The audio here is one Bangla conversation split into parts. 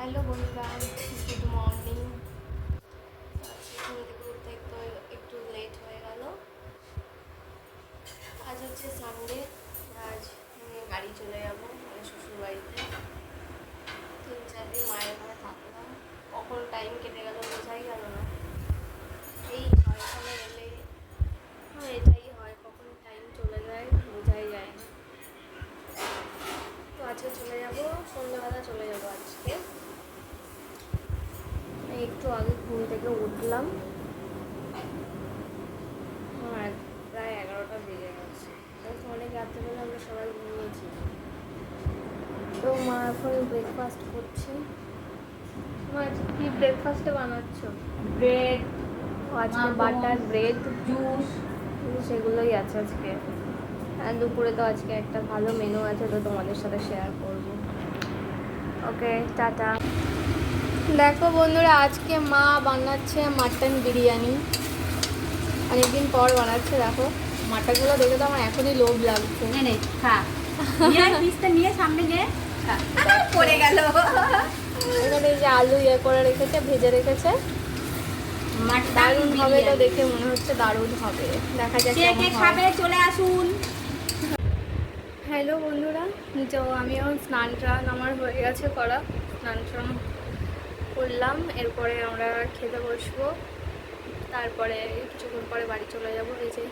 হ্যালো বন্ধুরা গুড মর্নিং। উঠতে একটু একটু লেট হয়ে গেল। আজ হচ্ছে সানডে আজ বাড়ি চলে যাব মানে শ্বশুর বাড়িতে তিন, চার দিন মায়ের ঘরে থাকলাম। কখন টাইম কেটে গেল বোঝাই গেল না। এই এখানে এলে হ্যাঁ এটাই হয়, কখন টাইম চলে যায়, বোঝাই যায় না। তো আজকে চলে যাব, সন্ধ্যাবেলা চলে যাব আজকে। একটু আগে ঘুম থেকে উঠলাম। প্রায় এগারোটা বেজে গেছে। অনেক রাত্রেবেলা আমরা সবাই ঘুমিয়েছি। তো মা এখন ব্রেকফাস্ট করছে। মা কি ব্রেকফাস্টে বানাচ্ছ? ব্রেড আজকে বাটার ব্রেড জুস সেগুলোই আছে আজকে। আর দুপুরে তো আজকে একটা ভালো মেনু আছে তো তোমাদের সাথে শেয়ার করব। Okay ta ta. দেখো বন্ধুরা আজকে মা বানাচ্ছে মাটন বিরিয়ানি। অনেকদিন পর বানাচ্ছে দেখো। মাটনগুলো দেখে তো আমার এখনই লোভ লাগছে। নিয়ে নিয়ে সামনে নে পড়ে গেল। এখানে যে আলু ইয়ে করে রেখেছে ভেজে রেখেছে। দারুণ হবে তো দেখে মনে হচ্ছে দারুণ হবে। দেখা। খাবে চলে আসুন। হ্যালো বন্ধুরা তো আমিও স্নান টান আমার হয়ে গেছে করা স্নান টান করলাম, এরপরে আমরা খেতে বসবো। তারপরে কিছুক্ষণ পরে বাড়ি চলে যাব, এই যে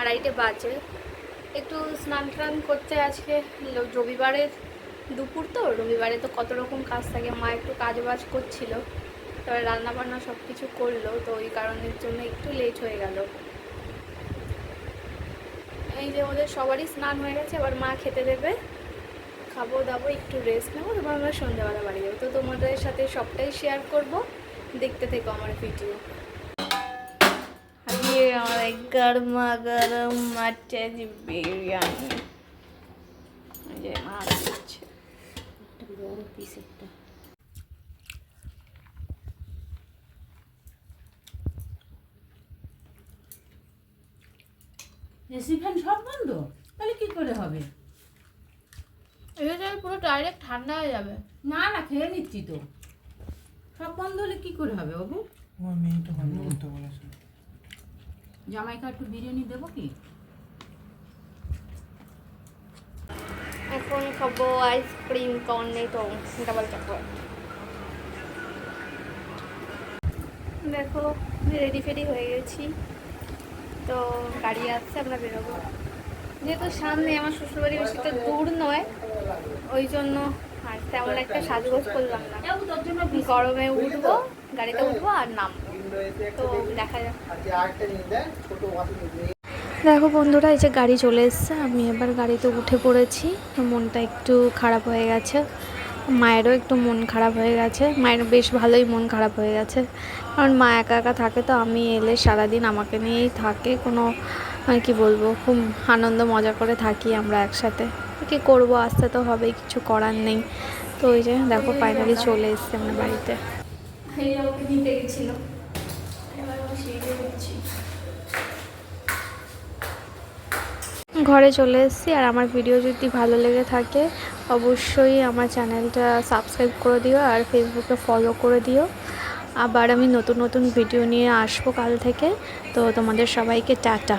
আড়াইটে বাজে। একটু স্নান টান করতে আজকে রবিবারে দুপুর তো, রবিবারে তো কত রকম কাজ থাকে। মা একটু কাজ বাজ করছিল রান্না বান্না সব কিছু করল, তো ওই কারণের জন্য একটু লেট হয়ে গেল। এই যে ওদের সবারই স্নান হয়ে গেছে, এবার মা খেতে দেবে। খাব দাবো একটু রেস্ট নেব তারপর আমরা সন্ধ্যাবেলা বাড়ি যাব। তো তোমাদের সাথে সবটাই শেয়ার করব। দেখতে থেকো আমার ভিডিও আমার গরমা গরম মাটন বিরিয়ানি। এই যে মা দিচ্ছে। বড় পিস একটা। এসি ফ্যান সব বন্ধ? তাহলে কি করে হবে? এটা পুরো ডাইরেক্ট ঠান্ডা হয়ে যাবে। না না খেয়ে নিচ্ছি তো। সব বন্ধ হলে কি করে হবে ওকে আমার মেয়েটা বন্ধ করতে বলেছে। জামাইকা একটু বিরিয়ানি দেবো কি? এখন খাব ice cream Cornetto double chocolate. দেখো রেডি ফেডি হয়ে গেছি। তো গাড়ি আসছে আমরা বেরোবো। যেহেতু সামনে আমার শ্বশুরবাড়ি বেশি তো দূর নয়, ওই জন্য আর তেমন একটা সাজগোজ করলাম না। গরমে উঠবো, গাড়িতে উঠবো আর নামবো। তো দেখা যাক। দেখো বন্ধুরা, এই যে গাড়ি চলে এসছে, আমি এবার গাড়িতে উঠে পড়েছি। মনটা একটু খারাপ হয়ে গেছে। মায়েরও একটু মন খারাপ হয়ে গেছে। মায়ের বেশ ভালোই মন খারাপ হয়ে গেছে। কারণ মা একা একা থাকে, তো আমি এলে সারাদিন আমাকে নিয়েই থাকে। কোনো মানে কি বলব? খুব আনন্দ, মজা করে থাকি আমরা একসাথে। কি করব? আসতে তো হবেই, কিছু করার নেই। তো ওই যে দেখো ফাইনালি চলে এসছে আমরা বাড়িতে। ঘরে চলে এসেছি। আর আমার ভিডিও যদি ভালো লেগে থাকে, অবশ্যই আমার চ্যানেলটা সাবস্ক্রাইব করে দিও আর ফেসবুকে ফলো করে দিও। আবার আমি নতুন নতুন ভিডিও নিয়ে আসব কাল থেকে। তো তোমাদের সবাইকে টাটা।